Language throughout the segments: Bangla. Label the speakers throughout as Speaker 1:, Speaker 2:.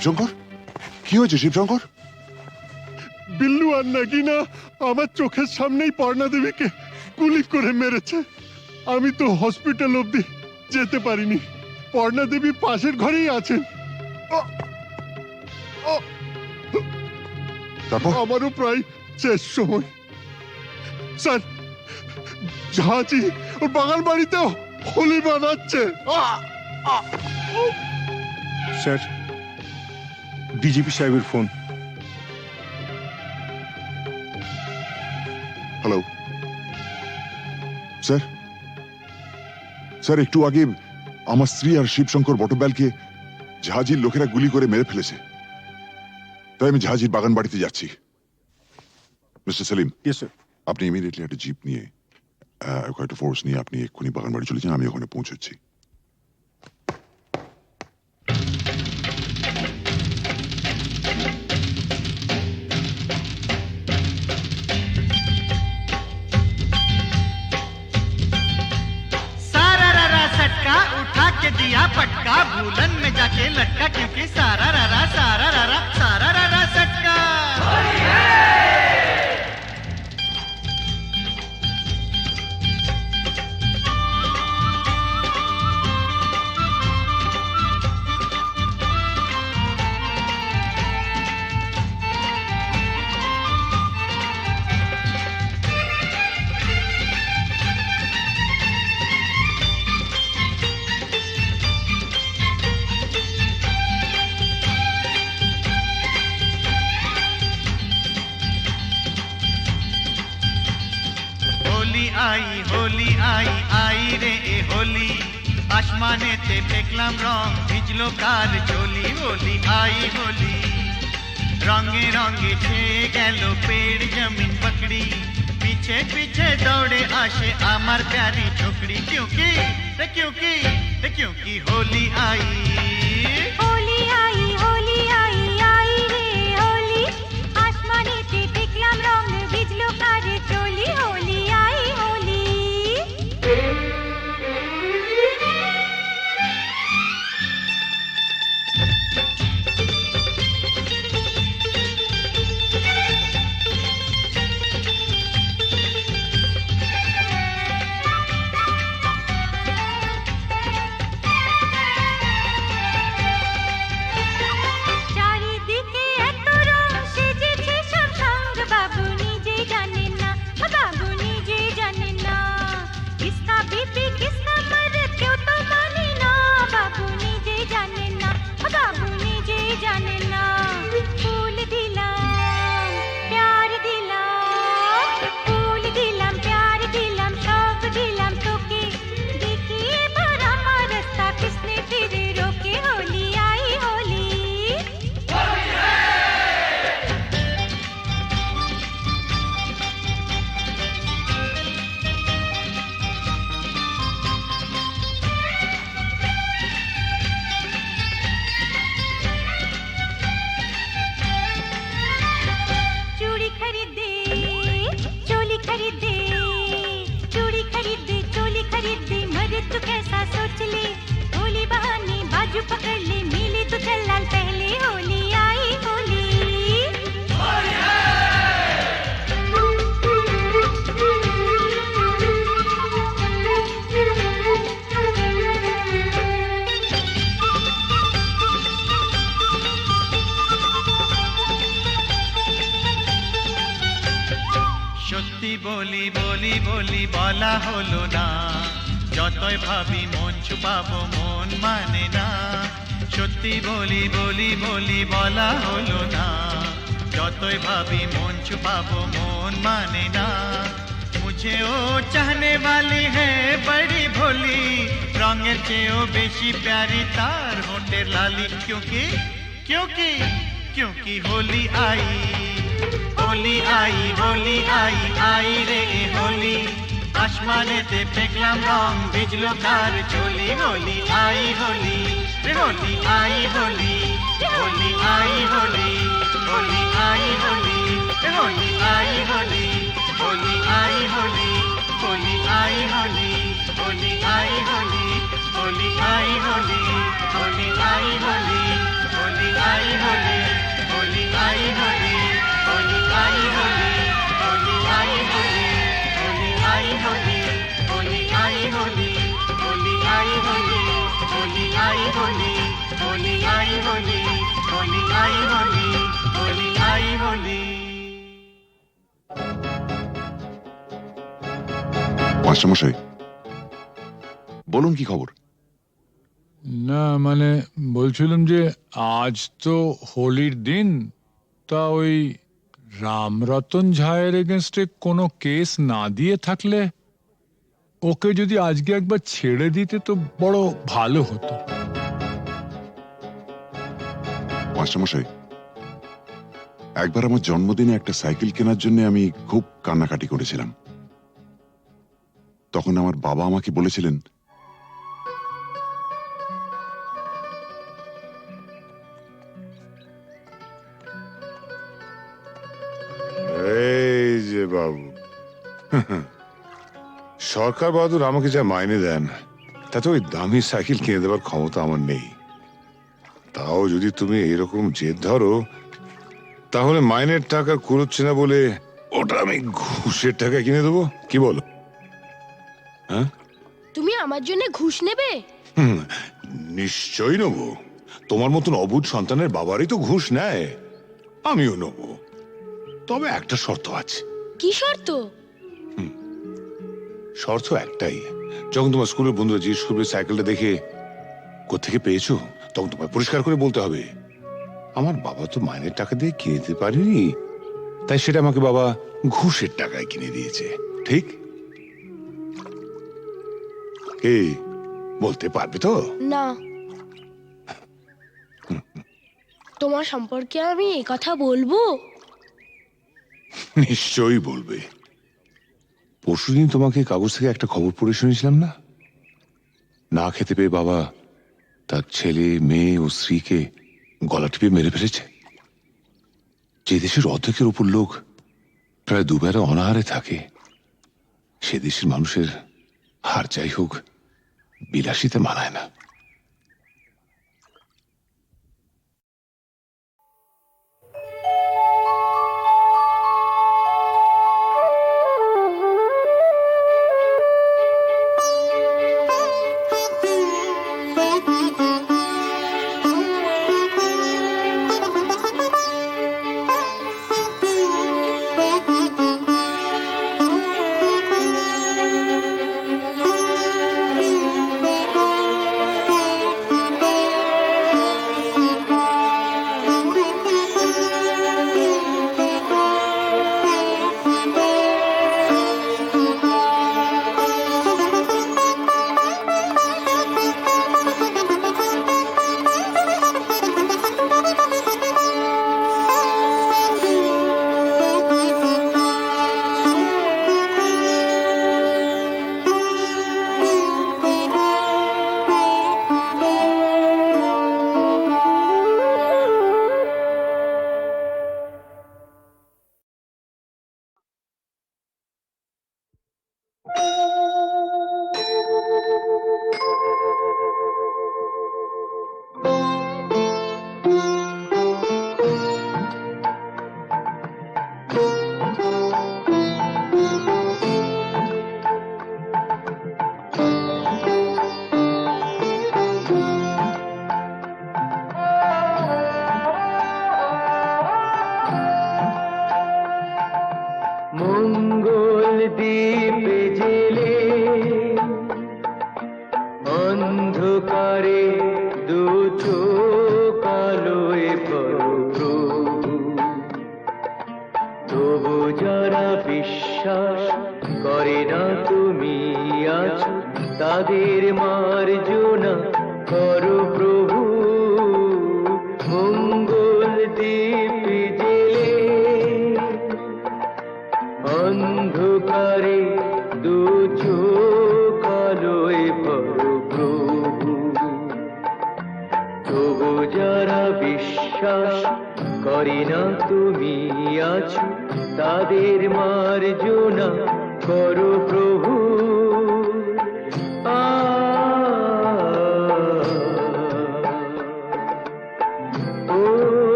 Speaker 1: Shibshankar? কি
Speaker 2: হয়েছে শিবশঙ্কর?
Speaker 3: বিল্লু আর নাগিনা আমার চোখের সামনেই পর্ণা দেবীকে গুলি করে মেরেছে। আমি তো হসপিটাল অবধি যেতে পারিনি। পর্ণা দেবী পাশের ঘরেই আছেন।
Speaker 2: তারপর?
Speaker 3: আমারও প্রায় শেষ সময়। স্যার ঝাঁচি ওর বাগান বাড়িতেও হোলি বানাচ্ছে!
Speaker 4: স্যার ডিজিপি সাহেবের ফোন।
Speaker 2: হ্যালো স্যার স্যার একটু আগে আমার স্ত্রী আর শিবশঙ্কর বটব্যালকে জাহাজির লোকেরা গুলি করে মেরে ফেলেছে। তাই আমি জাহাজির বাগান বাড়িতে যাচ্ছি। মিস্টার সেলিম আপনি ইমিডিয়েটলি একটা জিপ নিয়ে কয়েকটা ফোর্স নিয়ে আপনি এক্ষুনি বাগান বাড়ি চলে যান আমি ওখানে পৌঁছচ্ছি।
Speaker 5: আই, হোলি আই আই রে, এ হোলি। আসমানেতে ফেকলাম রং, ভিজলো কাল চলি হোলি, আই হোলি। রঙে রঙে ছেয়ে গেল পেড় জমিন পকড়ি। পিছে পিছে দৌড়ে আসে আমার প্যারি ছোকরি কিউকি, রে কিউকি রে কিউকি, হোলি আই। বলি বলি বলি বলা হলো না যতই ভাবি মন ছুপাবো মন মানে না সত্যি বলি বলি বলি বলা হলো না যতই ভাবি মন ছুপাবো মন মানে না মুঝে ও চাহনে वाली है बड़ी भोली রঙের চেয়েও বেশি প্যারি তার হোটের লালি क्योंकि क्योंकि क्योंकि होली आई হোলি আই হোলি আই আই রে হোলি আসমানেতে ফেকলাম রং ভিজলো কার চলি হোলি আই হোলি হোলি আই হোলি হোলি আই হোলি হোলি আই হোলি হোলি আই হোলি হোলি আই হোলি হোলি আই হোলি হোলি আই হোলি হোলি আই হোলি হোলি আই হোলি হোলি আই হোলি হোলি আই হোলি
Speaker 2: মাস্টারমশাই বলুন কি খবর?
Speaker 6: না মানে বলছিলাম যে আজ তো হোলির দিন তা ওই রামরতন ঝায়ের এগেনস্টে কোনো কেস না দিয়ে থাকলে ওকে যদি আজকে একবার ছেড়ে দিতে তো বড় ভালো হতো।
Speaker 2: মাস্টারমশাই, একবার আমার জন্মদিনে একটা সাইকেল কেনার জন্য আমি খুব কান্নাকাটি করেছিলাম। তখন আমার বাবা আমাকে বলেছিলেন
Speaker 7: সরকার বাহাদুর আমাকে যা মাইনে দেন তাতে ওই দামি সাইকেল কিনে দেওয়ার ক্ষমতা আমার নেই। তাও যদি তুমি এরকম জেদ ধরো তাহলে মাইনের টাকা কুড়োচ্ছে না বলে ওটা আমি ঘুষের টাকা কিনে দেবো। কি বলো? হ্যাঁ?
Speaker 8: তুমি আমার জন্য ঘুষ নেবে?
Speaker 7: নিশ্চয়ই নেব। তোমার মতন অবুধ সন্তানের বাবারই তো ঘুষ নেয়। আমিও নেব। তবে একটা শর্ত আছে।
Speaker 8: কি শর্ত?
Speaker 7: শর্ত একটাই। যখন তোমার স্কুলের বন্ধুরা জিজ্ঞেস করবে সাইকেলটা দেখে কোথেকে পেয়েছ? তখন তোমায় পরিষ্কার করে বলতে হবে। আমার বাবা তো মাইনের টাকা দিয়ে কিনে দিতে পারেনি। তাই সেটা আমাকে বাবা ঘুষের টাকায় কিনে দিয়েছে। ঠিক? এই বলতে পারবে তো?
Speaker 8: না। তোমার সম্পর্কে আমি কথা বলব?
Speaker 7: নিশ্চয়ই বলবে। পরশুদিন তোমাকে কাগজ থেকে একটা খবর পড়ে শুনেছিলাম না? না খেতে পেয়ে বাবা তার ছেলে, মেয়ে ও স্ত্রীকে গলা টিপে মেরে ফেলেছে। যে দেশের অর্ধেকের উপর লোক প্রায় দুবেলা অনাহারে থাকে, সে দেশের মানুষের হার যাই হোক, বিলাসিতে মানায় না।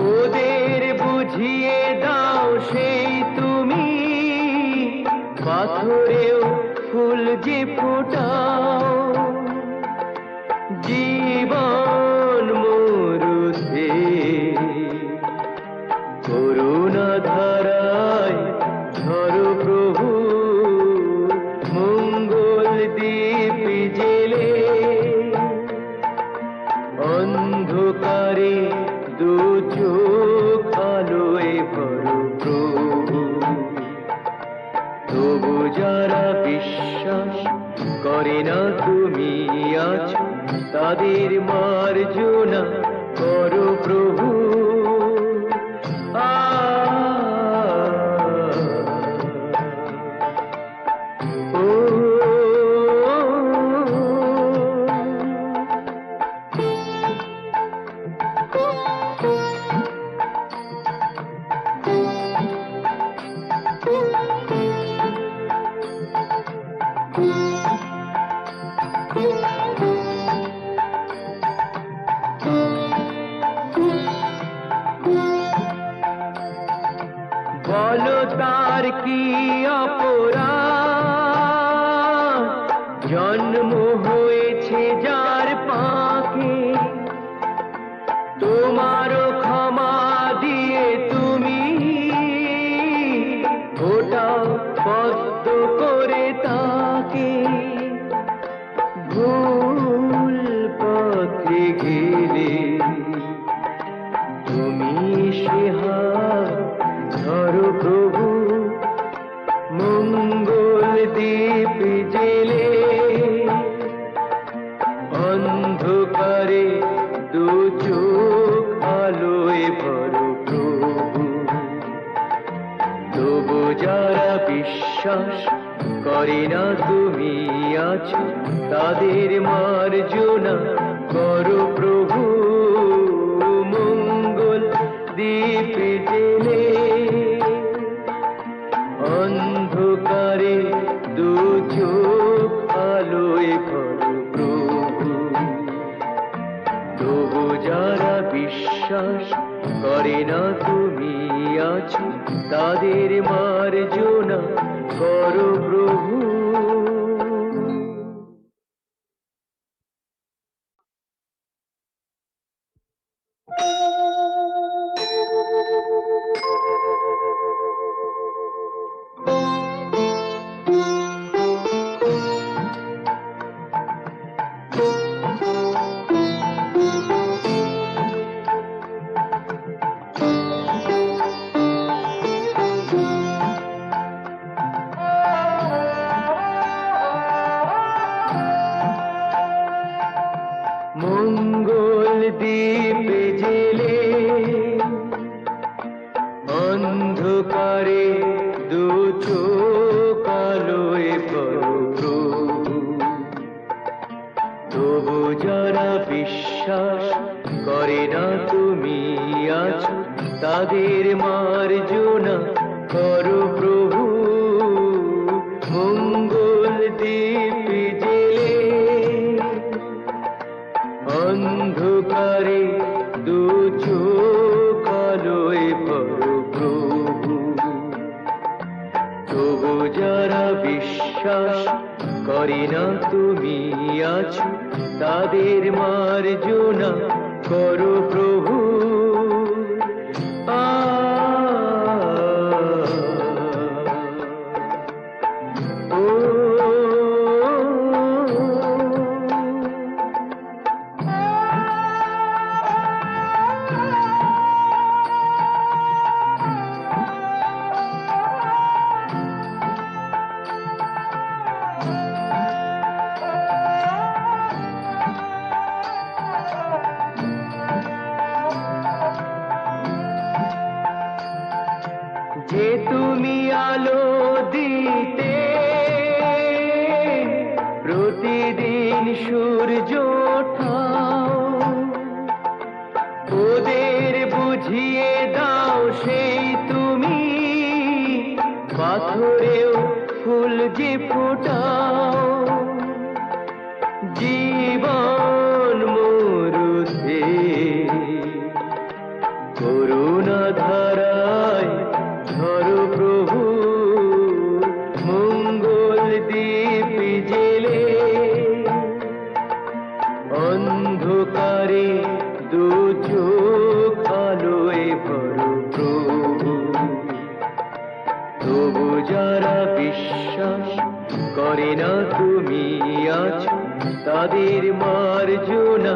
Speaker 9: ওদের বুঝিয়ে দাও সেই তুমি। পাথরেও ফুল যে ফোটাও। kumaru পারে দু চোখ প্রভু। তবু যারা বিশ্বাস করি না তুমি আছো, তাদের মার্জনা করো প্রভু। তুমি অন্ধকারে দু চোখ আলোয় ভরো প্রভু তবু যারা বিশ্বাস করে না তুমি আছো, তাদের মার্জনা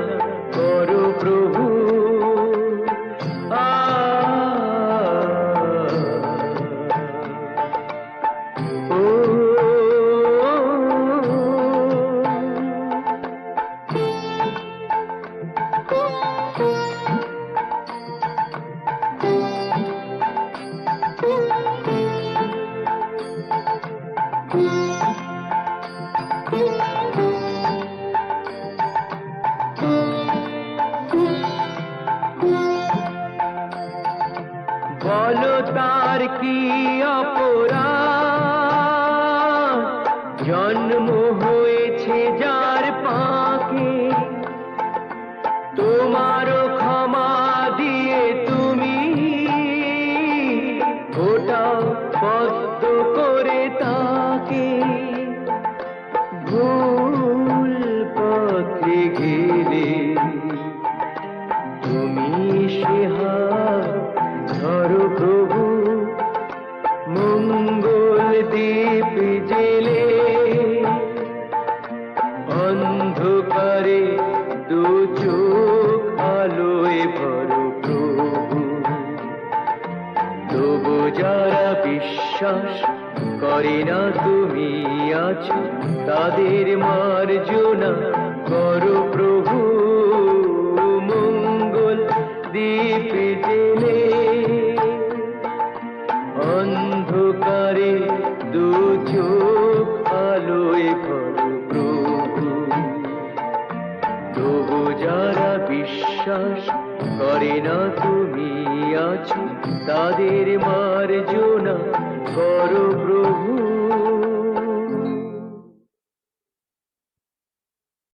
Speaker 9: কি অপরাধ? দু চোখ আলোয় ভরো প্রভু। তবু যারা বিশ্বাস করে না তুমি আছো, তাদের মার্জনা করো প্রভু। মঙ্গল দ্বীপ তাদের মার্জনা করো